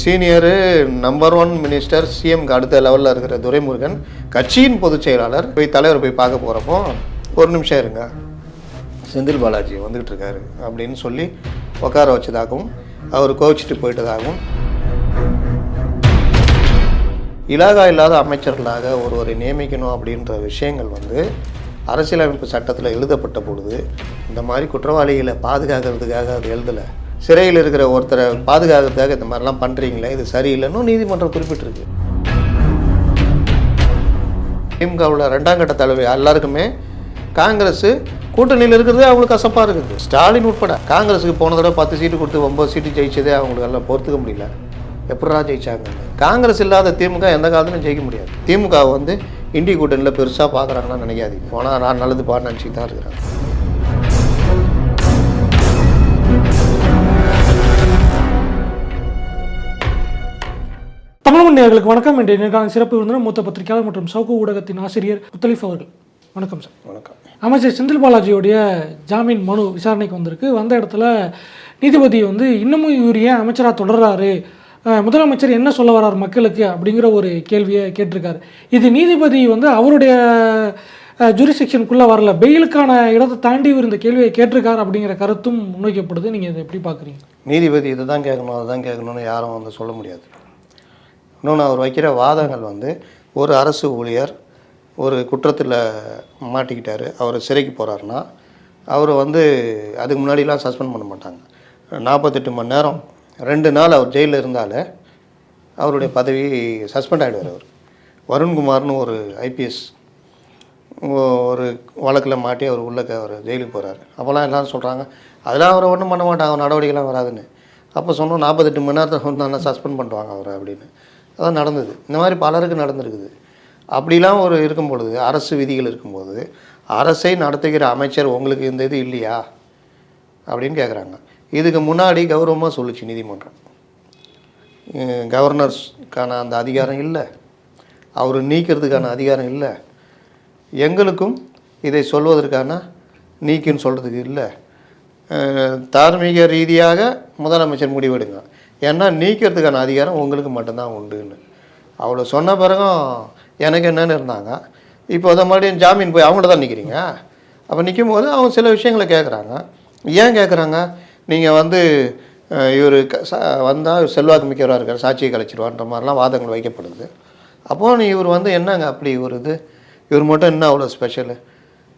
Senior number one minister சிஎம்க்கு அடுத்த லெவலில் இருக்கிற துரைமுருகன் கட்சியின் பொதுச் செயலாளர் போய் தலைவர் போய் பார்க்க போகிறப்போ ஒரு நிமிஷம் இருங்க. செந்தில் பாலாஜி வந்துக்கிட்டு இருக்காரு அப்படின்னு சொல்லி உட்கார வச்சதாகவும் அவர் கோவிச்சிட்டு போயிட்டதாகவும். இலாகா இல்லாத அமைச்சர்களாக ஒருவரை நியமிக்கணும் அப்படின்ற விஷயங்கள் வந்து அரசியலமைப்பு சட்டத்தில் எழுதப்பட்ட பொழுது இந்த மாதிரி குற்றவாளிகளை பாதுகாக்கிறதுக்காக அது எழுதலை. சிறையில் இருக்கிற ஒருத்தரை பாதுகாக்கிறதுக்காக இந்த மாதிரிலாம் பண்ணுறீங்களே இது சரியில்லைன்னு நீதிமன்றம் குறிப்பிட்டிருக்கு. திமுகவில் ரெண்டாம் கட்ட தலைவர் எல்லாருக்குமே காங்கிரஸ் கூட்டணியில் இருக்கிறதே அவங்களுக்கு கசப்பாக இருக்குது. ஸ்டாலின் உட்பட காங்கிரஸுக்கு போன தடவை பத்து சீட்டு கொடுத்து ஒம்பது சீட்டு ஜெயிச்சதே அவங்களுக்கு எல்லாம் பொறுத்துக்க முடியல. எப்படா ஜெயிச்சாங்க? காங்கிரஸ் இல்லாத திமுக எந்த காலத்துலையும் ஜெயிக்க முடியாது. திமுக வந்து இந்திய கூட்டணியில் பெருசாக பார்க்குறாங்கன்னா நினைக்காதீங்க. போனால் நான் நல்லது பாடு நினச்சிட்டு தான் இருக்கிறாங்க தமிழ் நேயர்களுக்கு வணக்கம். இன்றைய நேர்காணல் சிறப்பு விருந்தினர் மூத்த பத்திரிகையாளர் மற்றும் சவுக்கு ஊடகத்தின் ஆசிரியர் முத்தலிஃப் அவர்கள். வணக்கம் சார். வணக்கம். அமைச்சர் செந்தில் பாலாஜியோடைய ஜாமீன் மனு விசாரணைக்கு வந்திருக்கு. வந்த இடத்துல நீதிபதி வந்து இன்னமும் இவர் ஏன் அமைச்சராக தொடர்றாரு? முதலமைச்சர் என்ன சொல்ல வர்றார் மக்களுக்கு அப்படிங்கிற ஒரு கேள்வியை கேட்டிருக்காரு. இது நீதிபதி வந்து அவருடைய ஜூரிசெக்ஷனுக்குள்ளே வரல. பெயிலுக்கான இடத்தை தாண்டி இவர் இந்த கேள்வியை கேட்டிருக்கார் அப்படிங்கிற கருத்தும் முன்வைக்கப்படுது. நீங்கள் இதை எப்படி பார்க்குறீங்க? நீதிபதி இதை தான் கேட்கணும் அதை தான் கேட்கணும்னு யாரும் வந்து சொல்ல முடியாது. இன்னொன்று அவர் வைக்கிற வாதங்கள் வந்து ஒரு அரசு ஊழியர் ஒரு குற்றத்தில் மாட்டிக்கிட்டார் அவர் சிறைக்கு போகிறாருன்னா அவர் வந்து அதுக்கு முன்னாடிலாம் சஸ்பெண்ட் பண்ண மாட்டாங்க. நாற்பத்தெட்டு மணி நேரம் ரெண்டு நாள் அவர் ஜெயிலில் இருந்தாலே அவருடைய பதவி சஸ்பெண்ட் ஆகிடுவார் அவர். வருண்குமார்னு ஒரு ஐபிஎஸ் ஒரு வழக்கில் மாட்டி அவர் உள்ள அவர் ஜெயிலுக்கு போகிறாரு அப்போல்லாம் எல்லோரும் சொல்கிறாங்க அதெல்லாம் அவரை ஒன்றும் பண்ண மாட்டாங்க அவர் நடவடிக்கைலாம் வராதுன்னு. அப்போ சொன்னோம் நாற்பத்தெட்டு மணி நேரத்தை வந்து சஸ்பெண்ட் பண்ணுவாங்க அவரை அப்படின்னு. அதான் நடந்தது. இந்த மாதிரி பலருக்கு நடந்திருக்குது. அப்படிலாம் ஒரு இருக்கும் பொழுது அரசு விதிகள் இருக்கும்போது அரசை நடத்துகிற அமைச்சர் உங்களுக்கு இந்த இது இல்லையா? அப்படின்னு கேட்குறாங்க இதுக்கு முன்னாடி கௌரவமாக சொல்லுச்சு நீதிமன்றம். கவர்னர்ஸ்க்கான அந்த அதிகாரம் இல்லை. அவர் நீக்கிறதுக்கான அதிகாரம் இல்லை. எங்களுக்கும் இதை சொல்வதற்கான நீக்குன்னு சொல்கிறதுக்கு இல்லை. தார்மீக ரீதியாக முதலமைச்சர் முடிவெடுங்க. ஏன்னா நீக்கிறதுக்கான அதிகாரம் உங்களுக்கு மட்டும்தான் உண்டுன்னு. அவ்வளோ சொன்ன பிறகும் எனக்கு என்னன்னு இருந்தாங்க. இப்போ அதை மறுபடியும் ஜாமீன் போய் அவங்கள தான் நிற்கிறீங்க அப்போ நிற்கும் போது அவங்க சில விஷயங்களை கேட்குறாங்க ஏன் கேட்குறாங்க நீங்கள் வந்து இவர் வந்தால் செல்வாக்கு மிக்கவராக இருக்கார் சாட்சியை கழிச்சிருவான்ற மாதிரிலாம் வாதங்கள் வைக்கப்படுது. அப்போது நீ இவர் வந்து என்னங்க அப்படி இவர் இது? இவர் மட்டும் என்ன அவ்வளோ ஸ்பெஷலு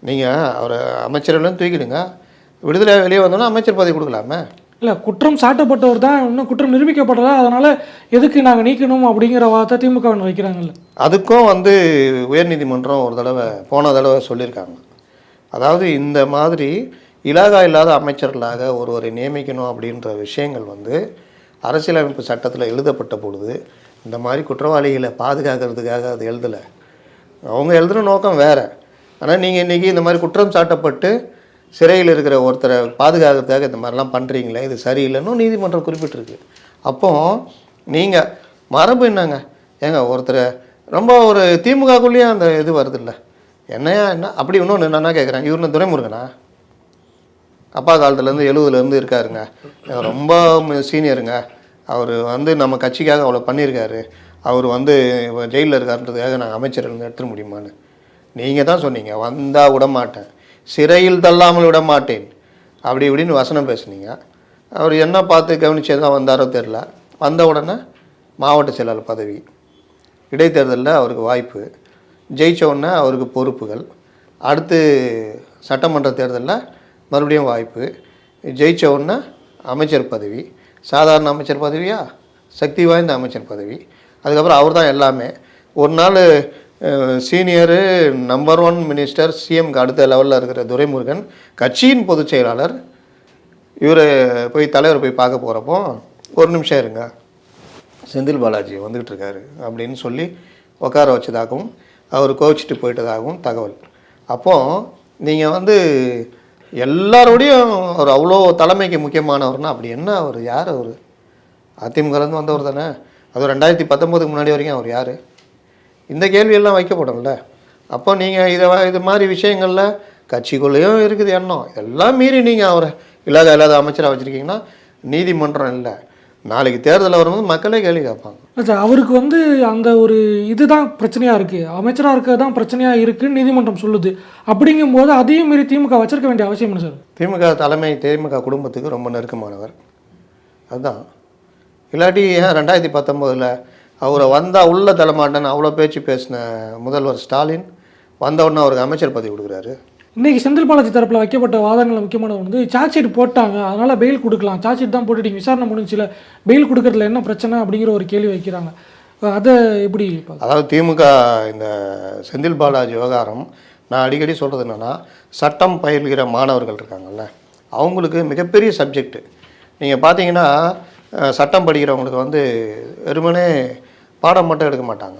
நீங்கள் அவரை அமைச்சர்களும் தூக்கிடுங்க. விடுதலை வெளியே வந்தோன்னா அமைச்சர் பதவி கொடுக்கலாமே. இல்லை குற்றம் சாட்டப்பட்டவர் தான் இன்னும் குற்றம் நிரூபிக்கப்படலை அதனால் எதுக்கு நாங்கள் நீக்கணும் அப்படிங்கிற வார்த்தை திமுக வைக்கிறாங்கல்ல. அதுக்கும் வந்து உயர்நீதிமன்றம் ஒரு தடவை போன தடவை சொல்லியிருக்காங்க. அதாவது இந்த மாதிரி இலாகா இல்லாத அமைச்சர்களாக ஒருவரை நியமிக்கணும் அப்படின்ற விஷயங்கள் வந்து அரசியலமைப்பு சட்டத்தில் எழுதப்பட்ட பொழுது இந்த மாதிரி குற்றவாளிகளை பாதுகாக்கிறதுக்காக அது எழுதலை. அவங்க எழுதுகிற நோக்கம் வேறு. ஆனால் நீங்கள் இன்றைக்கி இந்த மாதிரி குற்றம் சாட்டப்பட்டு சிறையில் இருக்கிற ஒருத்தரை பாதுகாக்கிறதுக்காக இந்த மாதிரிலாம் பண்ணுறீங்களே இது சரியில்லைன்னு நீதிமன்றம் குறிப்பிட்டிருக்கு. அப்போ நீங்கள் மரபு என்னங்க? ஏங்க ஒருத்தரை ரொம்ப ஒரு திமுகக்குள்ளேயும் அந்த இது வருதுல்ல. என்னையா என்ன? அப்படி இன்னொன்று என்னன்னா கேட்குறேன் இவரு துரைமுருகனா? அப்பா காலத்துலேருந்து எழுபதுலேருந்து இருக்காருங்க. ரொம்ப சீனியருங்க. அவர் வந்து நம்ம கட்சிக்காக அவ்வளோ பண்ணியிருக்காரு. அவர் வந்து ஜெயிலில் இருக்காருன்றதுக்காக நாங்கள் அமைச்சர்லேருந்து எடுத்துட முடியுமான்னு. நீங்கள் தான் சொன்னீங்க வந்தால் விட மாட்டேன். சிறையில் தள்ளாமல் விட மாட்டேன். அப்படி இப்படின்னு வசனம் பேசுனீங்க. அவர் என்ன பார்த்து கவனிச்சு தான் வந்தாரோ தெரில வந்த உடனே மாவட்ட செயலாளர் பதவி. இடைத்தேர்தலில் அவருக்கு வாய்ப்பு. ஜெயித்த உடனே அவருக்கு பொறுப்புகள். அடுத்து சட்டமன்ற தேர்தலில் மறுபடியும் வாய்ப்பு. ஜெயித்த உடனே அமைச்சர் பதவி. சாதாரண அமைச்சர் பதவியா? சக்தி வாய்ந்த அமைச்சர் பதவி. அதுக்கப்புறம் அவர் தான் எல்லாமே. ஒரு நாள் சீனியரு நம்பர் ஒன் மினிஸ்டர் சிஎம்க்கு அடுத்த லெவலில் இருக்கிற துரைமுருகன் கட்சியின் பொதுச் செயலாளர் இவர் போய் தலைவர் போய் பார்க்க போகிறப்போ ஒரு நிமிஷம் இருங்க. செந்தில் பாலாஜி வந்துக்கிட்டு இருக்காரு அப்படின்னு சொல்லி உட்கார வச்சதாகவும் அவர் கோவிச்சிட்டு போயிட்டதாகவும் தகவல். அப்போது நீங்கள் வந்து எல்லாரோடையும் அவர் அவ்வளோ தலைமைக்கு முக்கியமானவர்னா அப்படி என்ன அவர் யார் அவர்? அதிமுகலேருந்து வந்தவர் தானே. அது ரெண்டாயிரத்தி பத்தொம்போதுக்கு முன்னாடி வரைக்கும் அவர் யார்? இந்த கேள்வியெல்லாம் வைக்கப்படும்ல அப்போ நீங்கள் இதை இது மாதிரி விஷயங்களில் கட்சிக்குள்ளேயும் இருக்குது எண்ணம். இதெல்லாம் மீறி நீங்கள் அவரை இல்லாத இல்லாத அமைச்சராக வச்சுருக்கீங்கன்னா நீதிமன்றம் இல்லை. நாளைக்கு தேர்தல் வரும்போது மக்களே கேள்வி கேட்பாங்க. சார் அவருக்கு வந்து அந்த ஒரு இதுதான் பிரச்சனையாக இருக்குது அமைச்சராக இருக்கிறது தான் பிரச்சனையாக இருக்குன்னு நீதிமன்றம் சொல்லுது. அப்படிங்கும்போது அதையும் மீறி திமுக வச்சிருக்க வேண்டிய அவசியம் என்ன சார்? திமுக தலைமை திமுக குடும்பத்துக்கு ரொம்ப நெருக்கமானவர். அதுதான் இல்லாட்டி ஏன் ரெண்டாயிரத்தி பத்தொம்போதில் அவரை வந்தால் உள்ள தரமாட்டேன்னு அவ்வளோ பேச்சு பேசின முதல்வர் ஸ்டாலின் வந்த உடனே அவருக்கு அமைச்சர் பதவி கொடுக்குறாரு. இன்னைக்கு செந்தில் பாலாஜி தரப்பில் வைக்கப்பட்ட வாதங்கள் முக்கியமான வந்து சார்ஜ் ஷீட் போட்டாங்க அதனால் பெயில் கொடுக்கலாம். சார்ஜ் ஷீட் தான் போட்டுட்டீங்க. விசாரணை முடிஞ்சில பெயில் கொடுக்கறதுல என்ன பிரச்சனை அப்படிங்கிற ஒரு கேள்வி வைக்கிறாங்க. அதை எப்படி அதாவது திமுக இந்த செந்தில் பாலாஜி விவகாரம் நான் அடிக்கடி சொல்கிறது என்னென்னா சட்டம் பயில்கிற மாணவர்கள் இருக்காங்கல்ல அவங்களுக்கு மிகப்பெரிய சப்ஜெக்ட் நீங்கள் பார்த்தீங்கன்னா சட்டம் படிக்கிறவங்களுக்கு வந்து வெறுமனே பாடம் மட்டும் எடுக்க மாட்டாங்க.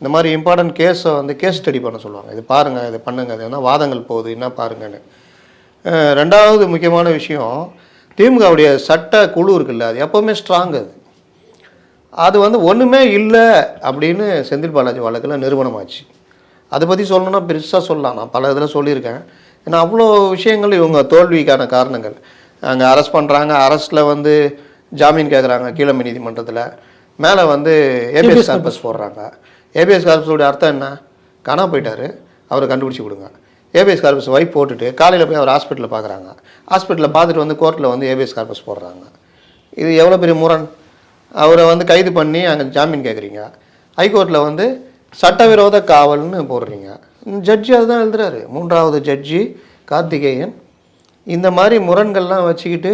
இந்த மாதிரி இம்பார்ட்டன்ட் கேஸை வந்து கேஸ் ஸ்டடி பண்ண சொல்லுவாங்க. இது பாருங்கள் இது பண்ணுங்க இது என்ன வாதங்கள் போகுது என்ன பாருங்கன்னு. ரெண்டாவது முக்கியமான விஷயம் திமுகவுடைய சட்ட குழு இருக்குல்ல அது எப்போவுமே ஸ்ட்ராங் அது. அது வந்து ஒன்றுமே இல்லை அப்படின்னு செந்தில் பாலாஜி வழக்கில் நிறுவனமாச்சு அதை பற்றி சொல்லணும்னா பெருசாக சொல்லலாம். நான் பல இதில் சொல்லியிருக்கேன். ஏன்னா அவ்வளோ விஷயங்கள் இவங்க தோல்விக்கான காரணங்கள். அங்கே அரெஸ்ட் பண்ணுறாங்க அரெஸ்ட்டில் வந்து ஜாமீன் கேட்குறாங்க கீழமை நீதிமன்றத்தில். மேலே வந்து ஏபிஎஸ் கார்பஸ் போடுறாங்க. ஏபிஎஸ் கார்பஸோடைய அர்த்தம் என்ன? காணா போயிட்டாரு. அவரை கண்டுபிடிச்சி கொடுங்க. ஏபிஎஸ் கார்பஸ் வைப் போட்டுட்டு காலையில் போய் அவர் ஹாஸ்பிட்டலில் பார்க்குறாங்க ஹாஸ்பிட்டலில் பார்த்துட்டு வந்து கோர்ட்டில் வந்து ஏபிஎஸ் கார்பஸ் போடுறாங்க. இது எவ்வளோ பெரிய முரண்? அவரை வந்து கைது பண்ணி அங்கே ஜாமீன் கேட்குறீங்க ஹைகோர்ட்டில் வந்து சட்டவிரோத காவல்னு போடுறீங்க. ஜட்ஜி அதுதான் எழுதுறாரு. மூன்றாவது ஜட்ஜி கார்த்திகேயன். இந்த மாதிரி முரண்கள்லாம் வச்சுக்கிட்டு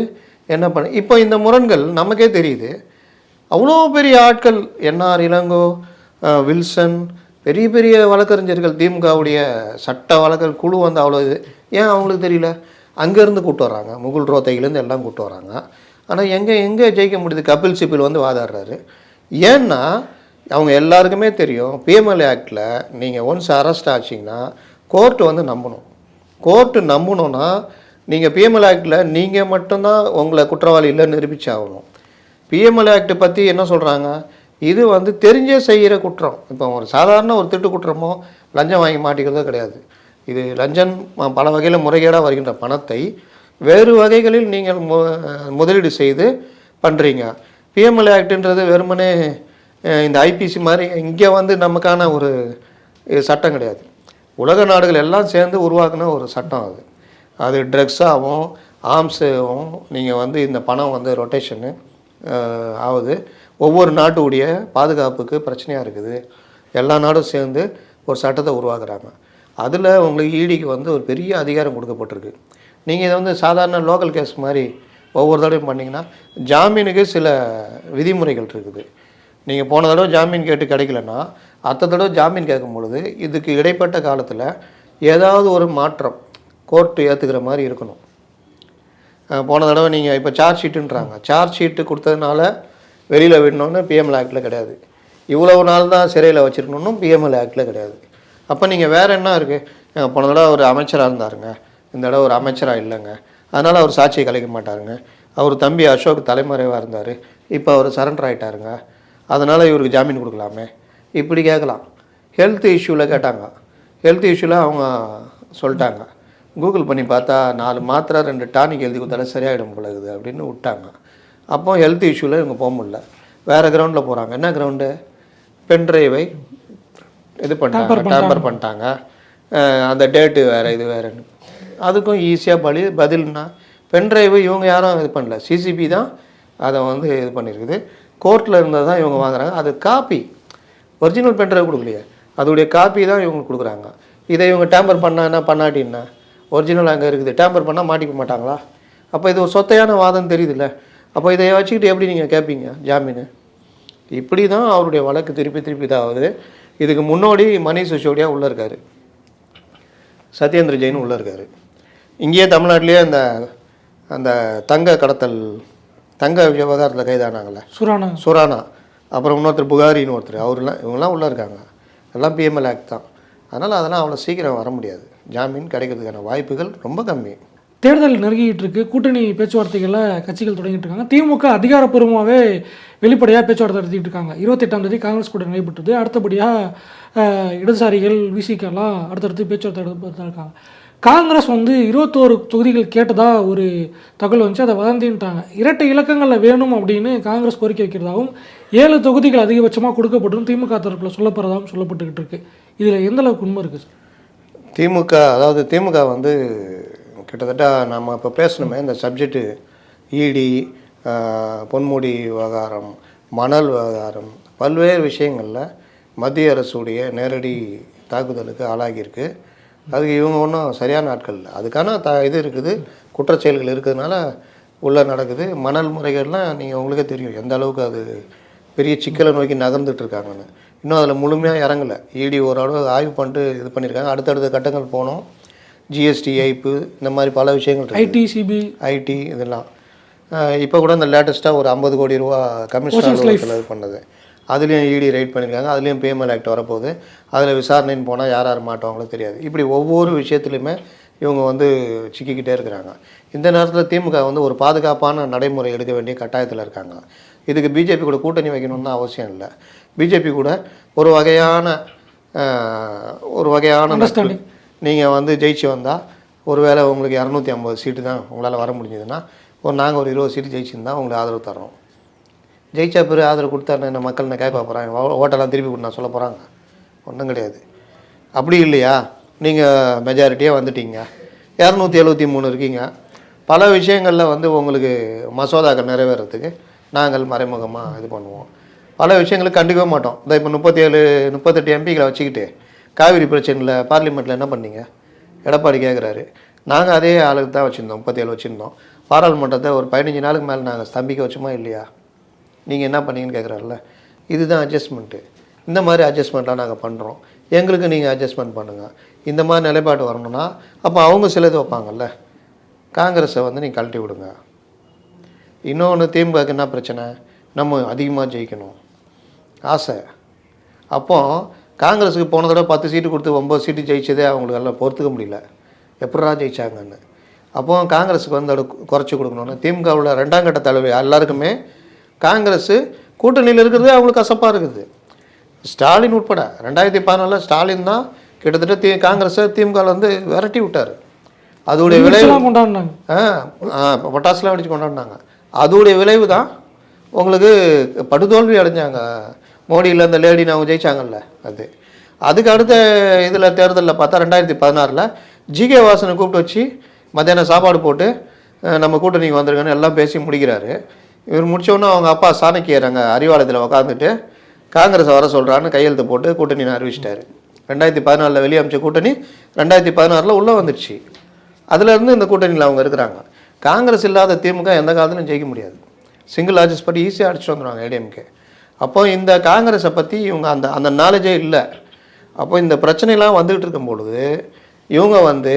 என்ன பண்ண இப்போ இந்த முரண்கள் நமக்கே தெரியுது. அவ்வளோ பெரிய ஆட்கள் என்ஆர் இளங்கோ வில்சன் பெரிய பெரிய வழக்கறிஞர்கள் திமுகவுடைய சட்ட வழக்கல் குழு வந்து அவ்வளோ இது. ஏன் அவங்களுக்கு தெரியல? அங்கேருந்து கூப்பிட்டு வராங்க முகுல் ரோத்தையிலேருந்து எல்லாம் கூப்பிட்டு வராங்க ஆனால் எங்கே எங்கே ஜெயிக்க முடியுது? கபில் சிபில் வந்து வாதாடுறாரு. ஏன்னா அவங்க எல்லாருக்குமே தெரியும் பிஎம்எல்ஏ ஆக்டில் நீங்கள் ஒன்ஸ் அரெஸ்ட் ஆச்சிங்கன்னா கோர்ட்டு வந்து நம்பணும். கோர்ட்டு நம்பணும்னா நீங்கள் பிஎம்எல் ஆக்டில் நீங்கள் மட்டும்தான் உங்களை குற்றவாளி இல்லைன்னு நிரூபிச்சாகணும். பிஎம்எல் ஆக்ட் பற்றி என்ன சொல்கிறாங்க இது வந்து தெரிஞ்சே செய்கிற குற்றம். இப்போ ஒரு சாதாரண ஒரு திட்டு குற்றமோ லஞ்சம் வாங்கி மாட்டிக்கிறதோ கிடையாது. இது லஞ்சம் பல வகையில் முறைகேடாக வருகின்ற பணத்தை வேறு வகைகளில் நீங்கள் மு முதலீடு செய்து பண்ணுறீங்க பிஎம்எல் ஆக்டுன்றது வெறுமனே இந்த ஐபிசி மாதிரி இங்கே வந்து நமக்கான ஒரு சட்டம் கிடையாது. உலக நாடுகள் எல்லாம் சேர்ந்து உருவாக்குன ஒரு சட்டம் அது. அது ட்ரக்ஸாகவும் ஆர்ம்ஸாகவும் நீங்கள் வந்து இந்த பணம் வந்து ரொட்டேஷனு ஆகுது. ஒவ்வொரு நாட்டுடைய பாதுகாப்புக்கு பிரச்சனையாக இருக்குது. எல்லா நாடும் சேர்ந்து ஒரு சட்டத்தை உருவாக்குறாங்க. அதில் உங்களுக்கு ஈடிக்கு வந்து ஒரு பெரிய அதிகாரம் கொடுக்கப்பட்டிருக்கு. நீங்கள் இதை வந்து சாதாரண லோக்கல் கேஸ் மாதிரி ஒவ்வொரு தடவையும் பண்ணிங்கன்னா ஜாமீனுக்கு சில விதிமுறைகள் இருக்குது. நீங்கள் போன தடவை ஜாமீன் கேட்டு கிடைக்கலன்னா அடுத்த தடவை ஜாமீன் கேட்கும் பொழுது இதுக்கு இடைப்பட்ட காலத்தில் ஏதாவது ஒரு மாற்றம் கோர்ட்டு ஏற்றுக்கிற மாதிரி இருக்கணும். போன தடவை நீங்கள் இப்போ சார்ஜ் ஷீட்டுன்றாங்க சார்ஜ் ஷீட்டு கொடுத்ததுனால வெளியில் விடணும்னு பிஎம்எல் ஆக்டில் கிடையாது. இவ்வளவு நாள் தான் சிறையில் வச்சுருக்கணும்னு பிஎம்எல் ஆக்டில் கிடையாது. அப்போ நீங்கள் வேறு என்ன இருக்குது போன தடவை ஒரு அமைச்சராக இருந்தாருங்க. இந்த தடவை ஒரு அமைச்சராக இல்லைங்க. அதனால் அவர் சாட்சியை கலைக்க மாட்டாருங்க. அவர் தம்பி அசோக் தலைமறைவாக இருந்தார். இப்போ அவர் சரண்டர் ஆகிட்டாருங்க அதனால் இவருக்கு ஜாமீன் கொடுக்கலாமே. இப்படி கேட்கலாம். ஹெல்த் இஷ்யூவில் கேட்டாங்க. ஹெல்த் இஷ்யூவில் அவங்க சொல்லிட்டாங்க. கூகுள் பண்ணி பார்த்தா நாலு மாத்திரை ரெண்டு டானிக் எழுதி கொடுத்தாலே சரியாயிடும் இருக்குது அப்படின்னு விட்டாங்க. அப்போ ஹெல்த் இஷ்யூவில் இவங்க போக முடியல. வேறு கிரவுண்டில் போகிறாங்க என்ன கிரவுண்டு பென்ட்ரைவை இது பண்ணிட்டாங்க டேம்பர் பண்ணிட்டாங்க. அந்த டேட்டு வேறு இது வேறுன்னு. அதுக்கும் ஈஸியாக பலி பதில்னா பென்ட்ரைவு இவங்க யாரும் இது பண்ணல. சிசிபி தான் அதை வந்து இது பண்ணியிருக்குது கோர்ட்டில் இருந்தது தான் இவங்க வாங்குறாங்க. அது காப்பி ஒரிஜினல் பென்ட்ரைவ் கொடுக்கலையே. அதோடைய காப்பி தான் இவங்களுக்கு கொடுக்குறாங்க. இதை இவங்க டேம்பர் என்ன பண்ணாட்டி என்ன ஒரிஜினல் அங்கே இருக்குது. டேம்பர் பண்ணால் மாட்டிக்க மாட்டாங்களா? அப்போ இது ஒரு சொத்தையான வாதம் தெரியுதுல்ல. அப்போ இதை வச்சுக்கிட்டு எப்படி நீங்கள் கேட்பீங்க ஜாமீன்? இப்படி தான் அவருடைய வழக்கு திருப்பி திருப்பி தான் ஆகுது. இதுக்கு முன்னோடி மணிஷ் சிசோடியா உள்ளே இருக்கார். சத்யேந்திர ஜெயின் உள்ளே இருக்கார். இங்கேயே தமிழ்நாட்டிலேயே அந்த அந்த தங்க கடத்தல் தங்க விவகாரத்தில் கைதானாங்களே சுரானா. சுரானா. அப்புறம் இன்னொருத்தர் புகாரின்னு ஒருத்தர். அவர்லாம் இவங்கெல்லாம் உள்ளே இருக்காங்க. எல்லாம் பிஎம்எல் ஆக்ட் தான். அதனால் அதெல்லாம் அவ்வளோ சீக்கிரம் வர முடியாது. ஜாமீன் கிடைக்கிறதுக்கான வாய்ப்புகள் ரொம்ப கம்மி. தேர்தல் நெருங்கிட்டு இருக்கு கூட்டணி பேச்சுவார்த்தைகளை கட்சிகள் தொடங்கிட்டு இருக்காங்க திமுக அதிகாரப்பூர்வமாகவே வெளிப்படையாக பேச்சுவார்த்தை நடத்திட்டு இருக்காங்க இருபத்தெட்டாம் தேதி காங்கிரஸ் கூட நடைபெற்றது. அடுத்தபடியாக இடதுசாரிகள் விசிகெல்லாம் அடுத்தடுத்து பேச்சுவார்த்தை நடத்திட்டு இருக்காங்க. காங்கிரஸ் வந்து இருபத்தோரு தொகுதிகள் கேட்டதாக ஒரு தகவல் வந்துச்சு. அதை வதந்தின்ட்டாங்க. இரட்டை இலக்கங்களில் வேணும் அப்படின்னு காங்கிரஸ் கோரிக்கை வைக்கிறதாகவும் ஏழு தொகுதிகள் அதிகபட்சமாக கொடுக்கப்படும் திமுக தரப்பில் சொல்லப்படுறதாகவும் சொல்லப்பட்டுக்கிட்டு இருக்குது இதில் எந்த அளவுக்கு உண்மை இருக்குது சார் திமுக அதாவது திமுக வந்து கிட்டத்தட்ட நம்ம இப்போ பேசணுமே இந்த சப்ஜெக்டு இடி பொன்முடி விவகாரம் மணல் விவகாரம் பல்வேறு விஷயங்களில் மத்திய அரசுடைய நேரடி தாக்குதலுக்கு ஆளாகியிருக்கு. அதுக்கு இவங்க ஒன்றும் சரியான ஆட்கள் இல்லை. அதுக்கான த இது இருக்குது. குற்றச்செயல்கள் இருக்கிறதுனால உள்ளே நடக்குது. மணல் முறைகள்லாம் நீங்கள் உங்களுக்கே தெரியும். எந்த அளவுக்கு அது பெரிய சிக்கலை நோக்கி நகர்ந்துட்டு இருக்காங்கன்னு. இன்னும் அதில் முழுமையாக இறங்கலை. இடி ஓரளவு ஆய்வு பண்ணிட்டு இது பண்ணியிருக்காங்க. அடுத்தடுத்த கட்டங்கள் போனோம். ஜிஎஸ்டி ஏய்ப்பு இந்த மாதிரி பல விஷயங்கள் இருக்கு. ஐடி இதெல்லாம். இப்போ கூட இந்த லேட்டஸ்ட்டாக ஒரு ஐம்பது கோடி ரூபா கமிஷன் அலுவலகத்தில் இது பண்ணது. அதுலேயும் இடி ரைட் பண்ணியிருக்காங்க. அதுலேயும் பேமெண்ட் ஆக்ட் வரப்போகுது. அதில் விசாரணைன்னு போனால் யார் யார் மாட்டவங்களோ தெரியாது. இப்படி ஒவ்வொரு விஷயத்துலையுமே இவங்க வந்து சிக்கிக்கிட்டே இருக்கிறாங்க. இந்த நேரத்தில் திமுக வந்து ஒரு பாதுகாப்பான நடைமுறை எடுக்க வேண்டிய கட்டாயத்தில் இருக்காங்க. இதுக்கு பிஜேபி கூட கூட்டணி வைக்கணும்னு அவசியம் இல்லை. பிஜேபி கூட ஒரு வகையான ஒரு வகையான. நீங்கள் வந்து ஜெயிச்சு வந்தால் ஒருவேளை உங்களுக்கு இரநூத்தி ஐம்பது சீட்டு தான் உங்களால் வர முடிஞ்சதுன்னா ஒரு நாங்கள் ஒரு இருபது சீட்டு ஜெயிச்சிருந்தா உங்களுக்கு ஆதரவு தரோம் ஜெயிச்சா பிறகு ஆதரவு கொடுத்தா என்ன மக்கள் என்ன கேட்க போகிறாங்க ஓட்டெல்லாம் திருப்பி நான் சொல்ல போகிறாங்க ஒன்றும் கிடையாது. அப்படி இல்லையா? நீங்கள் மெஜாரிட்டியாக வந்துட்டீங்க. இரநூத்தி எழுபத்தி மூணு இருக்கீங்க. பல விஷயங்களில் வந்து உங்களுக்கு மசோதாக்கள் நிறைவேறதுக்கு நாங்கள் மறைமுகமாக இது பண்ணுவோம். பல விஷயங்களுக்கு கண்டுக்கவே மாட்டோம். இந்த இப்போ முப்பத்தி ஏழு முப்பத்தெட்டு எம்பிகளை வச்சுக்கிட்டு காவிரி பிரச்சனையில் பார்லிமெண்ட்டில் என்ன பண்ணீங்க? எடப்பாடி கேட்குறாரு நாங்கள் அதே ஆளுக்கு தான் வச்சுருந்தோம். முப்பத்தேழு வச்சுருந்தோம். பாராளுமன்றத்தை ஒரு பதினஞ்சு நாளுக்கு மேலே நாங்கள் ஸ்தம்பிக்க வச்சோமா இல்லையா? நீங்கள் என்ன பண்ணீங்கன்னு கேட்குறாருல்ல இதுதான் அட்ஜஸ்ட்மெண்ட்டு இந்த மாதிரி அட்ஜஸ்ட்மெண்ட்லாம் நாங்கள் பண்ணுறோம் எங்களுக்கு நீங்கள் அட்ஜஸ்ட்மெண்ட் பண்ணுங்கள் இந்த மாதிரி நிலைப்பாடு வரணும்னா அப்போ அவங்க சிலது வைப்பாங்கல்ல. காங்கிரஸை வந்து நீங்கள் கழட்டி விடுங்க. இன்னொன்று திமுகவுக்கு என்ன பிரச்சனை? நம்ம அதிகமாக ஜெயிக்கணும். ஆசை. அப்போ காங்கிரஸுக்கு போன தடவை பத்து சீட்டு கொடுத்து ஒம்பது சீட்டு ஜெயிச்சதே அவங்களுக்கு எல்லாம் பொறுத்துக்க முடியல. எப்படா ஜெயிச்சாங்கன்னு. அப்போ காங்கிரஸுக்கு வந்து அதை குறைச்சி கொடுக்கணும்னு திமுகவில் ரெண்டாம் கட்ட தலைவர் எல்லாருக்குமே காங்கிரஸு கூட்டணியில் இருக்கிறது அவங்களுக்கு கசப்பாக இருக்குது. ஸ்டாலின் உட்பட ரெண்டாயிரத்தி பதினாலில் ஸ்டாலின் தான் கிட்டத்தட்ட தி காங்கிரஸை திமுகவில் வந்து விரட்டி விட்டார். அதோடைய விளைவு கொண்டாடினாங்க. ஆ பட்டாசுலாம் வெடிச்சு கொண்டாடினாங்க. அதோடைய விளைவு தான் உங்களுக்கு படுதோல்வி அடைஞ்சாங்க. மோடியில் இந்த லேடி அவங்க ஜெயிச்சாங்கல்ல அது. அதுக்கு அடுத்த இதில் தேர்தலில் பார்த்தா ரெண்டாயிரத்தி பதினாறில் ஜிகே வாசனை கூப்பிட்டு வச்சு மத்தியானம் சாப்பாடு போட்டு நம்ம கூட்டணிக்கு வந்திருக்கேன்னு எல்லாம் பேசி முடிக்கிறாரு. இவர் முடிச்சோன்னே அவங்க அப்பா சாணக்கியர் அங்கே அறிவாலயத்தில் உட்காந்துட்டு காங்கிரஸ் வர சொல்கிறான்னு கையெழுத்து போட்டு கூட்டணி அறிவிச்சிட்டாரு. ரெண்டாயிரத்தி பதினாலில் வெளியே அமைச்ச கூட்டணி ரெண்டாயிரத்தி பதினாறில் உள்ளே வந்துடுச்சு அதுலேருந்து இந்த கூட்டணியில் அவங்க இருக்கிறாங்க. காங்கிரஸ் இல்லாத திமுக எந்த காலத்திலும் ஜெயிக்க முடியாது. சிங்கிள் லார்ஜஸ்ட் படி ஈஸியாக அடிச்சு வந்துடுவாங்க ஏடிஎம்கே அப்போ இந்த காங்கிரஸை பற்றி இவங்க அந்த அந்த நாலேஜே இல்லை. அப்போ இந்த பிரச்சனைலாம் வந்துக்கிட்டு இருக்கும் பொழுது இவங்க வந்து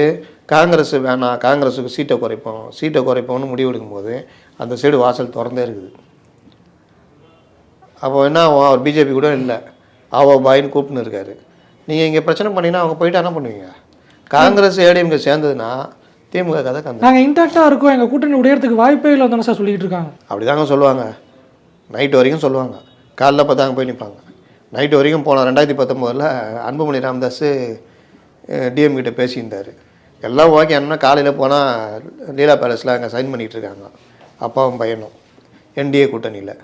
காங்கிரஸ் வேணாம் காங்கிரஸுக்கு சீட்டை குறைப்போம் சீட்டை குறைப்போம்னு முடிவெடுக்கும்போது அந்த சைடு வாசல் திறந்தே இருக்குது. அப்போ என்ன ஆகும்? அவர் பிஜேபி கூட இல்லை. ஆவோ பாயின்னு கூப்பிட்டுன்னு இருக்காரு. நீங்கள் இங்கே பிரச்சனை பண்ணீங்கன்னா அவங்க போயிட்டு என்ன பண்ணுவீங்க? காங்கிரஸ் ஏடிஎம்கே சேர்ந்ததுன்னா திமுக கதை கந்த நாங்கள் இன்டாக்டாக இருக்கோம். எங்கள் கூட்டணி உடையறதுக்கு வாய்ப்பே இல்லை தானே சார் சொல்லிட்டு இருக்காங்க. அப்படிதாங்க சொல்லுவாங்க. நைட் வரைக்கும் சொல்லுவாங்க. காலைல பார்த்தா அங்கே போய் நிற்பாங்க நைட் வரைக்கும் போனோம் ரெண்டாயிரத்தி பத்தொம்போதில் அன்புமணி ராமதாஸ் டிஎம் கிட்ட பேசியிருந்தார். எல்லாம் ஓகே என்ன காலையில் போனால் லீலா பேலஸில் அங்கே சைன் பண்ணிகிட்டு இருக்காங்க. அப்பாவும் பையனும். என்டிஏ கூட்டணியில்.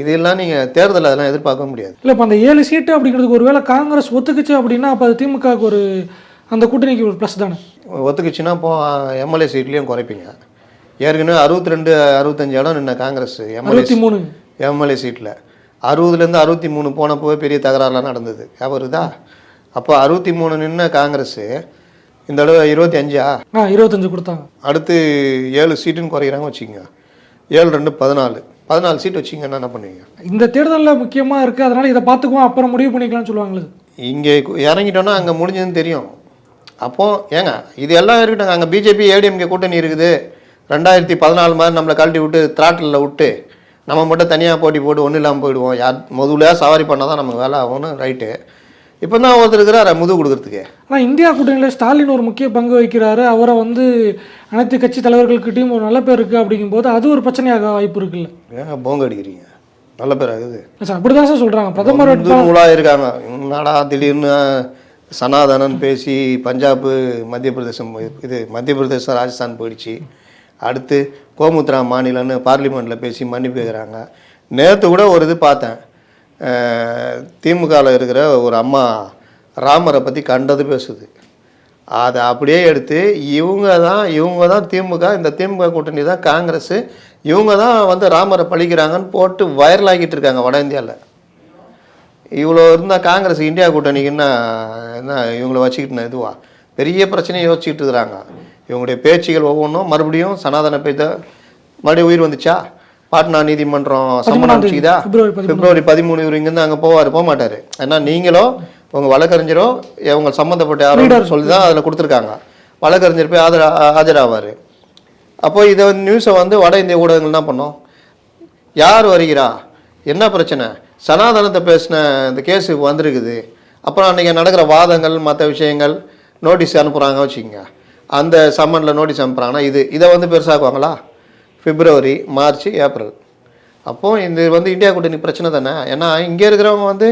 இதெல்லாம் நீங்கள் தேர்தல் அதெல்லாம் எதிர்பார்க்க முடியாது. இல்லை இப்போ அந்த ஏழு சீட்டு அப்படிங்கிறதுக்கு ஒருவேளை காங்கிரஸ் ஒத்துக்குச்சு அப்படின்னா அப்போ அது திமுகவுக்கு ஒரு அந்த கூட்டணிக்கு ஒரு ப்ளஸ் தானே? ஒத்துக்குச்சுன்னா இப்போ எம்எல்ஏ சீட்லேயும் குறைப்பீங்க. ஏற்கனவே அறுபத்தி ரெண்டு அறுபத்தஞ்சு இடம் நின்ன காங்கிரஸ் எம்எல்ஏ மூணு. எம்எல்ஏ சீட்டில் அறுபதுலேருந்து அறுபத்தி மூணு போனப்போவே பெரிய தகராறுலாம் நடந்தது. ஞாபகம் இருக்குதா அப்போ அறுபத்தி மூணு நின்ன காங்கிரஸ் இந்த தடவை இருபத்தி அஞ்சா? ஆ இருபத்தஞ்சு கொடுத்தாங்க. அடுத்து ஏழு சீட்டுன்னு குறைக்கிறாங்க வச்சுக்கோங்க. ஏழு ரெண்டு பதினாலு. பதினாலு சீட் வச்சிங்கன்னா என்ன பண்ணுவீங்க? இந்த தேர்தலில் முக்கியமாக இருக்குது அதனால் இதை பார்த்துக்குவோம் அப்புறம் முடிவு பண்ணிக்கலாம்னு சொல்லுவாங்களே. இங்கே இறங்கிட்டோன்னா அங்கே முடிஞ்சதுன்னு தெரியும். அப்போ ஏங்க இது எல்லாம் இருக்கட்டும் அங்கே பிஜேபி ஏடிஎம்கே கூட்டணி இருக்குது. ரெண்டாயிரத்தி பதினாலு மாதிரி நம்மளை கழட்டி விட்டு திராட்டிலில் விட்டு நம்ம மட்டும் தனியாக போட்டி போட்டு ஒன்றும் இல்லாமல் போயிடுவோம். யார் முதல்ல சவாரி பண்ணால் தான் நமக்கு வேலை ஆகும்னு ரைட்டு இப்போ தான் ஒருத்தர் இருக்கிறாரு முது கொடுக்குறதுக்கு. ஆனால் இந்தியா கூட்டணியில் ஸ்டாலின் ஒரு முக்கிய பங்கு வகிக்கிறாரு. அவரை வந்து அனைத்து கட்சி தலைவர்கள்கிட்டையும் ஒரு நல்ல பேர் இருக்குது அப்படிங்கும்போது அது ஒரு பிரச்சனையாக வாய்ப்பு இருக்குல்ல. ஏங்க போங்க அடிக்கிறீங்க. நல்ல பேர் ஆகுது. சார் அப்படி தான் சார் சொல்கிறாங்க பிரதமர் நூலாக இருக்காங்க. என்னடா திடீர்னு சனாதனன் பேசி பஞ்சாப் மத்திய பிரதேசம் இது மத்திய பிரதேசம் ராஜஸ்தான் போயிடுச்சு. அடுத்து கோமுத்ரா மாநிலம்னு பார்லிமெண்ட்டில் பேசி மன்னிப்பு கேட்குறாங்க நேற்று கூட ஒரு இது பார்த்தேன். திமுகவில் இருக்கிற ஒரு அம்மா ராமரை பற்றி கண்டது பேசுது. அதை அப்படியே எடுத்து இவங்க தான் இவங்க தான் திமுக இந்த திமுக கூட்டணி தான் காங்கிரஸ் இவங்க தான் வந்து ராமரை பழிக்கிறாங்கன்னு போட்டு வைரல் ஆக்கிட்டு இருக்காங்க வட இந்தியாவில் இவ்வளோ இருந்தால் காங்கிரஸ் இந்தியா கூட்டணிக்குன்னா என்ன இவங்கள வச்சுக்கிட்டு இதுவா பெரிய பிரச்சனையை யோசிச்சுட்டு இருக்கிறாங்க. இவங்களுடைய பேச்சுகள் ஒவ்வொன்றும் மறுபடியும் சனாதன பேச்ச மறுபடியும் உயிர் வந்துச்சா? பாட்னா நீதிமன்றம் சம்மன் அனுப்பிச்சுதா பிப்ரவரி பதிமூணு. இவர் இங்கேருந்து அங்கே போவார் போக மாட்டார். ஏன்னா நீங்களோ உங்கள் வழக்கறிஞரோ இவங்க சம்மந்தப்பட்ட யாரும் சொல்லி தான் அதில் கொடுத்துருக்காங்க. வழக்கறிஞர் போய் ஆஜரா ஆஜராவார். அப்போ இதை வந்து நியூஸை வந்து வட இந்திய ஊடகங்கள் என்ன பண்ணோம்? யார் வருகிறா? என்ன பிரச்சனை? சனாதனத்தை பேசின இந்த கேஸு வந்திருக்குது. அப்புறம் அன்றைக்கி நடக்கிற வாதங்கள் மற்ற விஷயங்கள் நோட்டீஸ் அனுப்புகிறாங்க வச்சுக்கோங்க. அந்த சம்மனில் நோட்டீஸ் அனுப்புகிறாங்கன்னா இது இதை வந்து பெருசாக்குவாங்களா? பிப்ரவரி மார்ச் ஏப்ரல். அப்போது இது வந்து இந்தியா கூட்டணி பிரச்சனை தானே? ஏன்னா இங்கே இருக்கிறவங்க வந்து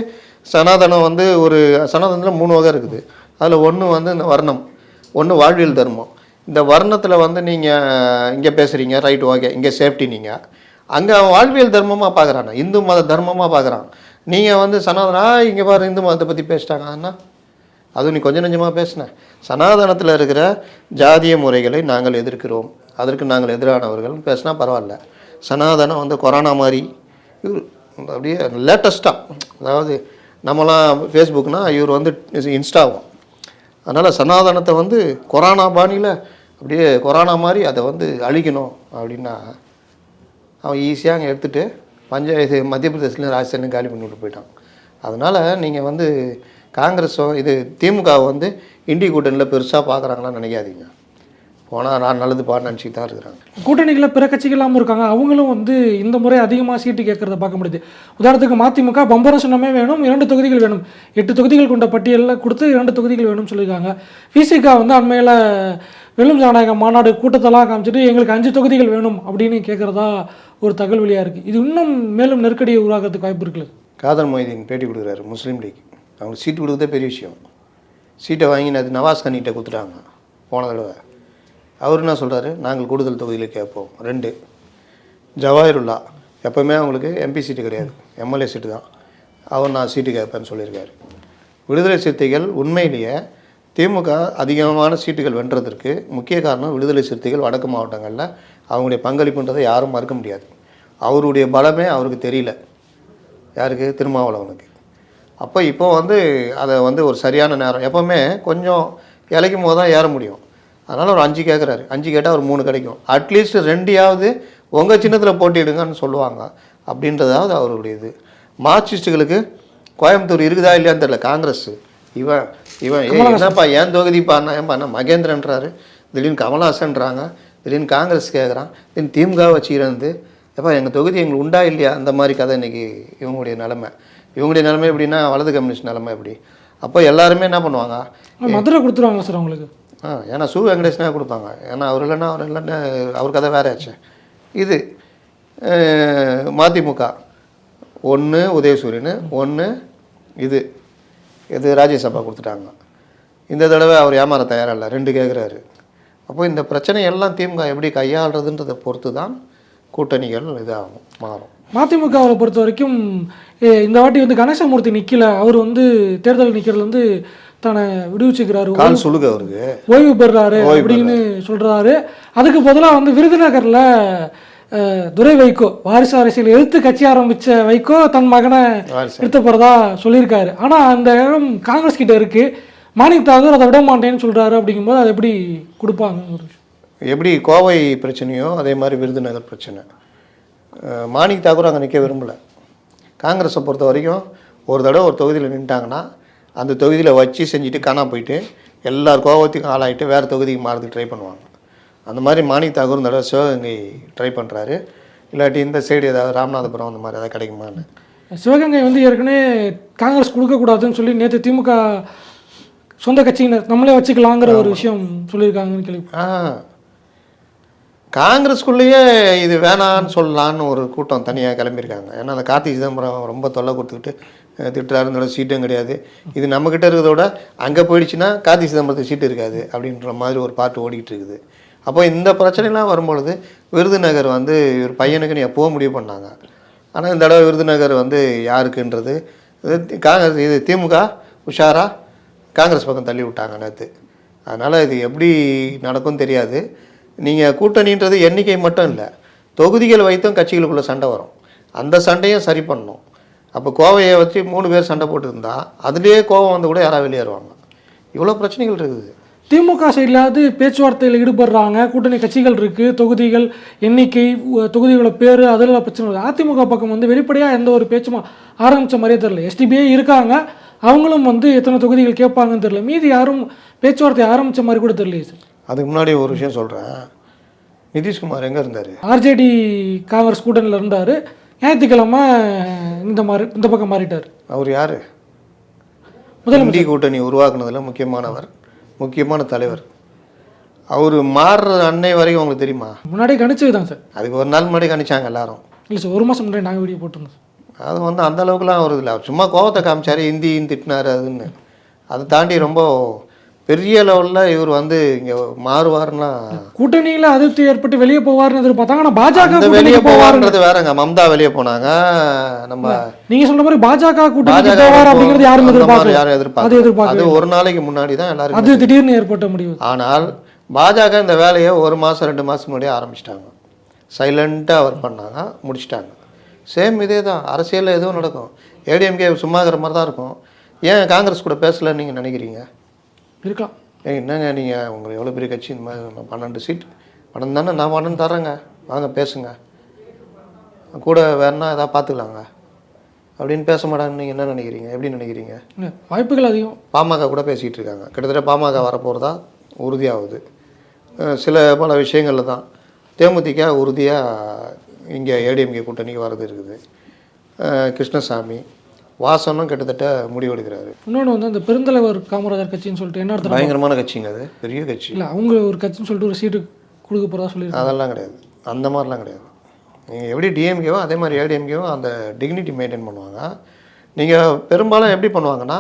சனாதனம் வந்து ஒரு சனாதனத்தில் மூணு வகை இருக்குது. அதில் ஒன்று வந்து இந்த வர்ணம் ஒன்று வாழ்வியல் தர்மம். இந்த வர்ணத்தில் வந்து நீங்கள் இங்கே பேசுகிறீங்க ரைட் ஓகே இங்கே சேஃப்டி நீங்கள் அங்கே அவன் வாழ்வியல் தர்மமாக பார்க்குறான் இந்து மத தர்மமாக பார்க்குறான் நீங்கள் வந்து சனாதனா இங்கே பாரு இந்து மதத்தை பற்றி பேசிட்டாங்க அண்ணா அதுவும் நீ கொஞ்சம் நெஞ்சமாக பேசின. சனாதனத்தில் இருக்கிற ஜாதிய முறைகளை நாங்கள் எதிர்க்கிறோம். அதற்கு நாங்கள் எதிரானவர்கள். பேசினா பரவாயில்ல. சனாதனம் வந்து கொரோனா மாதிரி இவர் அப்படியே லேட்டஸ்ட்டாக அதாவது நம்மளாம் ஃபேஸ்புக்னால் இவர் வந்து இன்ஸ்டாவும். அதனால் சனாதனத்தை வந்து கொரோனா பாணியில் அப்படியே கொரோனா மாதிரி அதை வந்து அழிக்கணும் அப்படின்னா அவன் ஈஸியாக அங்கே எடுத்துகிட்டு பஞ்சாயத்து மத்திய பிரதேசிலையும் ராஜஸ்தான்லையும் காலி பண்ணிவிட்டு போயிட்டான். அதனால் நீங்கள் வந்து காங்கிரஸோ இது திமுக வந்து இண்டி கூட்டணியில் பெருசாக பார்க்குறாங்களான்னு நினைக்காதீங்க. போனால் நான் நல்லது பாடு நினச்சிட்டு தான் இருக்கிறாங்க. கூட்டணிகளில் பிற கட்சிகளாகவும் இருக்காங்க. அவங்களும் வந்து இந்த முறை அதிகமாக சீட்டு கேட்கறத பார்க்க முடியுது. உதாரணத்துக்கு மதிமுக பம்பர சின்னமே வேணும் இரண்டு தொகுதிகள் வேணும். எட்டு தொகுதிகள் கொண்ட பட்டியலில் கொடுத்து இரண்டு தொகுதிகள் வேணும்னு சொல்லியிருக்காங்க. விசிகா வந்து அண்மையில் வெள்ளும் ஜனநாயக மாநாடு கூட்டத்தெல்லாம் காமிச்சிட்டு எங்களுக்கு அஞ்சு தொகுதிகள் வேணும் அப்படின்னு கேட்குறதா ஒரு தகவல் வெளியாக இருக்குது இது இன்னும் மேலும் நெருக்கடியை உருவாக்குறதுக்கு வாய்ப்பு இருக்குல்ல? காதர் மொய்தீன் பேட்டி கொடுக்குறாரு முஸ்லீம் லீக். அவங்களுக்கு சீட்டு கொடுத்ததே பெரிய விஷயம். சீட்டை வாங்கி அது நவாஸ் கனிகிட்ட கொடுத்துட்டாங்க போன தடவை. அவர் என்ன சொல்கிறாரு நாங்கள் கூடுதல் தொகுதியில் கேட்போம். ரெண்டு ஜவாஹிருல்லா. எப்போவுமே அவங்களுக்கு எம்பி சீட்டு கிடையாது. எம்எல்ஏ சீட்டு தான். அவர் நான் சீட்டு கேட்பேன்னு சொல்லியிருக்காரு. விடுதலை சிறுத்தைகள் உண்மையிலேயே திமுக அதிகமான சீட்டுகள் வென்றதற்கு முக்கிய காரணம் விடுதலை சிறுத்தைகள் வடக்கு மாவட்டங்களில் அவங்களுடைய பங்களிப்புன்றதை யாரும் மறுக்க முடியாது. அவருடைய பலமே அவருக்கு தெரியல. யாருக்கு? திருமாவளவனுக்கு. அப்போ இப்போ வந்து அதை வந்து ஒரு சரியான நேரம் எப்போவுமே கொஞ்சம் இலைக்கும் போது தான் ஏற முடியும். அதனால் ஒரு அஞ்சு கேட்குறாரு அஞ்சு கேட்டால் ஒரு மூணு கிடைக்கும். அட்லீஸ்ட் ரெண்டையாவது உங்கள் சின்னத்தில் போட்டியிடுங்கன்னு சொல்லுவாங்க. அப்படின்றதாவது அவருடைய இது. மார்க்சிஸ்ட்டுகளுக்கு கோயம்புத்தூர் இருக்குதா இல்லையான்னு தெரியல. காங்கிரஸ். இவன் இவன் என்னப்பா ஏன் தொகுதிப்பான்னா ஏன்பா என்ன மகேந்திரன்றாரு. திடீர்னு கமல்ஹாசன்றாங்க. திடீர்னு காங்கிரஸ் கேட்குறான் திடீர்னு திமுக வச்சுக்கிறது எப்பா எங்கள் தொகுதி எங்களுக்கு உண்டா இல்லையா? அந்த மாதிரி கதை இன்னைக்கு இவங்களுடைய நிலமை. இவங்களுடைய நிலைமை எப்படின்னா வலது கம்யூனிஸ்ட் நிலைமை எப்படி? அப்போ எல்லாருமே என்ன பண்ணுவாங்க? மதுரை கொடுத்துருவாங்க சார் அவங்களுக்கு? ஆ ஏன்னா சு வெங்கடேஷ்னா கொடுப்பாங்க ஏன்னா அவர் இல்லைன்னா அவர் இல்லைன்னா அவர் கதை வேற ஆச்சு இது மதிமுக. ஒன்று உதயசூரியன் ஒன்று இது. இது ராஜ்யசபா கொடுத்துட்டாங்க. இந்த தடவை அவர் ஏமாற தயாராக இல்லை ரெண்டு கேட்குறாரு அப்போ இந்த பிரச்சனையெல்லாம் திமுக எப்படி கையாளுறதுன்றதை பொறுத்து தான் கூட்டணிகள் இதாகும் மாறும். மதிமுகவை பொறுத்த வரைக்கும் இந்த வாட்டி வந்து கணேசமூர்த்தி நிற்கல அவர் வந்து தேர்தல் நிற்கிறது வந்து தன்னை விடுவிச்சுக்கிறாரு. கால் சுழுக அவருக்கு. ஓய்வு பெறுறாரு அப்படின்னு சொல்றாரு. அதுக்கு பதிலாக வந்து விருதுநகர்ல துரை வைகோ வாரிசு அரசியல் எதிர்த்து கட்சி ஆரம்பிச்ச வைகோ தன் மகனை. எடுத்த போறதா சொல்லியிருக்காரு. ஆனா அந்த இடம் காங்கிரஸ் கிட்ட இருக்கு. மாணிக் தாகூர் அதை விட மாட்டேன்னு சொல்றாரு அப்படிங்கும்போது அதை எப்படி கொடுப்பாங்க. எப்படி கோவை பிரச்சனையோ அதே மாதிரி விருதுநகர் பிரச்சனை. மாணிக் தாக்கூர் அங்கே நிற்க விரும்பலை. காங்கிரஸை பொறுத்த வரைக்கும் ஒரு தடவை ஒரு தொகுதியில் நின்ட்டாங்கன்னா அந்த தொகுதியில் வச்சு செஞ்சுட்டு காணாம போயிட்டு எல்லார் கோபத்துக்கும் ஆளாயிட்டு வேறு தொகுதிக்கு மாறதுக்கு ட்ரை பண்ணுவாங்க. அந்த மாதிரி மாணிக் தாக்கூர் இந்த தடவை சிவகங்கை ட்ரை பண்ணுறாரு இல்லாட்டி இந்த சைடு ஏதாவது ராமநாதபுரம் அந்த மாதிரி ஏதாவது கிடைக்குமான்னு. சிவகங்கை வந்து ஏற்கனவே காங்கிரஸ் கொடுக்கக்கூடாதுன்னு சொல்லி நேற்று திமுக சொந்த கட்சியினர் நம்மளே வச்சுக்கலாங்கிற ஒரு விஷயம் சொல்லியிருக்காங்கன்னு கேள்வி ஆ. காங்கிரஸ்குள்ளேயே இது வேணான்னு சொல்லலான்னு ஒரு கூட்டம் தனியாக கிளம்பியிருக்காங்க. ஏன்னா அந்த கார்த்தி சிதம்பரம் ரொம்ப தொல்லை கொடுத்துக்கிட்டு திட்டுறாரு திட்டுறாருந்தோட சீட்டும் கிடையாது. இது நம்மக்கிட்ட இருக்கிறத விட அங்கே போயிடுச்சுன்னா கார்த்தி சிதம்பரத்துக்கு சீட்டு இருக்காது அப்படின்ற மாதிரி ஒரு பாட்டு ஓடிக்கிட்டு இருக்குது அப்போ இந்த பிரச்சனைலாம் வரும்பொழுது விருதுநகர் வந்து இவர் பையனுக்கு எப்போவோ முடிவு பண்ணாங்க. ஆனால் இந்த தடவை விருதுநகர் வந்து யாருக்குன்றது இது காங்கிரஸ் இது திமுக உஷாரா காங்கிரஸ் பக்கம் தள்ளி விட்டாங்க நேற்று அதனால் இது எப்படி நடக்கும் தெரியாது. நீங்கள் கூட்டணின்றது எண்ணிக்கை மட்டும் இல்லை தொகுதிகள் வைத்தும் கட்சிகளுக்குள்ளே சண்டை வரும். அந்த சண்டையும் சரி பண்ணணும். அப்போ கோவையை வச்சு மூணு பேர் சண்டை போட்டுருந்தா அதுலேயே கோவம் வந்து கூட யாராவது வெளியேறுவாங்க? இவ்வளோ பிரச்சனைகள் இருக்குது. திமுக சைட்லாவது பேச்சுவார்த்தையில் ஈடுபடுறாங்க கூட்டணி கட்சிகள் இருக்குது தொகுதிகள் எண்ணிக்கை தொகுதிகளோட பேர் அதில் பிரச்சனை வருது. அதிமுக பக்கம் வந்து வெளிப்படையாக எந்த ஒரு பேச்சும் ஆரம்பித்த மாதிரியே தெரியல. எஸ்டிபிஐ இருக்காங்க அவங்களும் வந்து எத்தனை தொகுதிகள் கேட்பாங்கன்னு தெரியல. மீதி யாரும் பேச்சுவார்த்தை ஆரம்பித்த மாதிரி கூட தெரியலையே சார். அதுக்கு முன்னாடி ஒரு விஷயம் சொல்கிறேன் நிதிஷ்குமார் எங்கே இருந்தார்? ஆர்ஜேடி காங்கிரஸ் கூட்டணியில் இருந்தார். ஞாயிற்றுக்கிழமை இந்த மாதிரி இந்த பக்கம் மாறிட்டார். அவர் யார்? முதலமைச்சர். இந்தி கூட்டணி உருவாக்குனதுல முக்கியமானவர் முக்கியமான தலைவர். அவர் மாறுற அன்னை வரைக்கும் உங்களுக்கு தெரியுமா? முன்னாடியே கணிச்சது தான் சார். அதுக்கு ஒரு நாள் முன்னாடி கணிச்சாங்க எல்லாரும். இல்லை சார் ஒரு மாதம் முன்னாடி நாங்கள் வீடியோ போட்டிருந்தோம் சார். அது வந்து அந்த அளவுக்குலாம் வருது இல்லை. சும்மா கோவத்தை காமிச்சாரு இந்தின்னு திட்டினாரு அதுன்னு. அதை தாண்டி ரொம்ப பெரிய லெவலில் இவர் வந்து இங்கே மாறுவாருன்னா கூட்டணியில் அதிருப்தி ஏற்பட்டு வெளியே போவார்னு எதிர்பார்த்தாங்க. ஆனால் பாஜக வெளியே போவார்ன்றது வேறங்க. மம்தா வெளியே போனாங்க. நம்ம நீங்க சொல்ற மாதிரி பாஜக பாஜக போவார் அப்படிங்கிறது யாரும் எதிர்பார்க்கல. யாரும் எதிர்பார்க்கல. எதிர்பார்க்கல. அது ஒரு நாளைக்கு முன்னாடி தான் எல்லாருக்கும் அது திடீர்னு ஏற்பட்ட முடிவு. ஆனால் பாஜக இந்த வேலையை ஒரு மாதம் ரெண்டு மாதம் முன்னாடியே ஆரம்பிச்சிட்டாங்க. சைலண்ட்டாக ஒர்க் பண்ணாங்க. முடிச்சிட்டாங்க. சேம் இதே தான். அரசியலில் எதுவும் நடக்கும். ஏடிஎம்கே சும்மா இருக்கிற மாதிரி தான் இருக்கும். ஏன் காங்கிரஸ் கூட பேசலன்னு நீங்கள் நினைக்கிறீங்க? இருக்கலாம் என்னங்க நீங்கள் உங்களுக்கு எவ்வளோ பெரிய கட்சி? இந்த மாதிரி பன்னெண்டு சீட். பன்னெண்டு தானே? நான் பன்னெண்டு தர்றேங்க வாங்க பேசுங்க. கூட வேறனா எதாவது பார்த்துக்கலாங்க. அப்படின்னு பேச மாட்டாங்கன்னு நீங்கள் என்ன நினைக்கிறீங்க? எப்படி நினைக்கிறீங்க? இல்ல, வாய்ப்புகள் அதிகம். பாமக கூட பேசிகிட்டு இருக்காங்க. கிட்டத்தட்ட பாமக வரப்போகிறதா உறுதியாகுது. சில பல விஷயங்களில் தான். தேமுதிக உறுதியாக இங்கே ஏடிஎம்கே கூட்டணிக்கு வரது இருக்குது. கிருஷ்ணசாமி வாசனும் கிட்டத்தட்ட முடிவெடுக்கிறாரு. இன்னொன்று வந்து அந்த பெருந்தலைவர் காமராஜர் கட்சின்னு சொல்லிட்டு என்ன அர்த்தம் பயங்கரமான கட்சிங்க அது. பெரிய கட்சி. இல்லை அவங்க ஒரு கட்சின்னு சொல்லிட்டு ஒரு சீட்டு கொடுக்க போகிறதா சொல்லியிருக்காங்க. அதெல்லாம் கிடையாது. அந்த மாதிரிலாம் கிடையாது. நீங்கள் எப்படி டிஎம்கேவோ அதே மாதிரி ஏடிஎம்கேவோ அந்த டிக்னிட்டி மெயின்டைன் பண்ணுவாங்க. நீங்கள் பெரும்பாலும் எப்படி பண்ணுவாங்கன்னா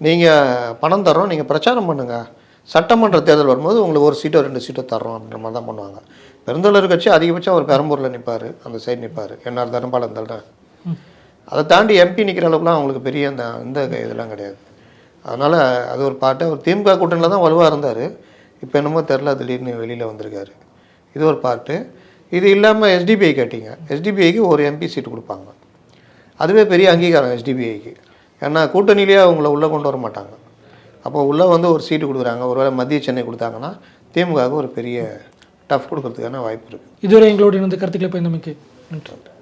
நீங்கள் பணம் தர்றோம் நீங்கள் பிரச்சாரம் பண்ணுங்கள் சட்டமன்ற தேர்தல் வரும்போது உங்களுக்கு ஒரு சீட்டோ ரெண்டு சீட்டோ தர்றோம் அப்படின்ற மாதிரி தான் பண்ணுவாங்க. பெருந்தொழில் கட்சி அதிகபட்சம் ஒரு பெரம்பூரில் நிற்பார் அந்த சைடு நிற்பார் என்ன தரம்பாலம் தள்ளுறேன் அதை தாண்டி எம்பி நிற்கிற அளவுக்குலாம் அவங்களுக்கு பெரிய அந்த இந்த இதெல்லாம் கிடையாது. அதனால் அது ஒரு பாட்டு அவர் திமுக கூட்டணியில் தான் வலுவாக இருந்தார். இப்போ என்னமோ தெரில திடீர்னு வெளியில் வந்திருக்காரு. இது ஒரு பாட்டு. இது இல்லாமல் எஸ்டிபிஐ கேட்டிங்க. எஸ்டிபிஐக்கு ஒரு எம்பி சீட்டு கொடுப்பாங்க. அதுவே பெரிய அங்கீகாரம் எஸ்டிபிஐக்கு ஏன்னா கூட்டணியிலேயே அவங்கள உள்ளே கொண்டு வர மாட்டாங்க. அப்போ உள்ளே வந்து ஒரு சீட்டு கொடுக்குறாங்க. ஒருவேளை மத்திய சென்னை கொடுத்தாங்கன்னா திமுகவுக்கு ஒரு பெரிய டஃப் கொடுக்கறதுக்கான வாய்ப்பு இருக்குது இதுவரை எங்களோட இணைந்து கருத்துக்களை பயந்தமைக்கு நன்றி.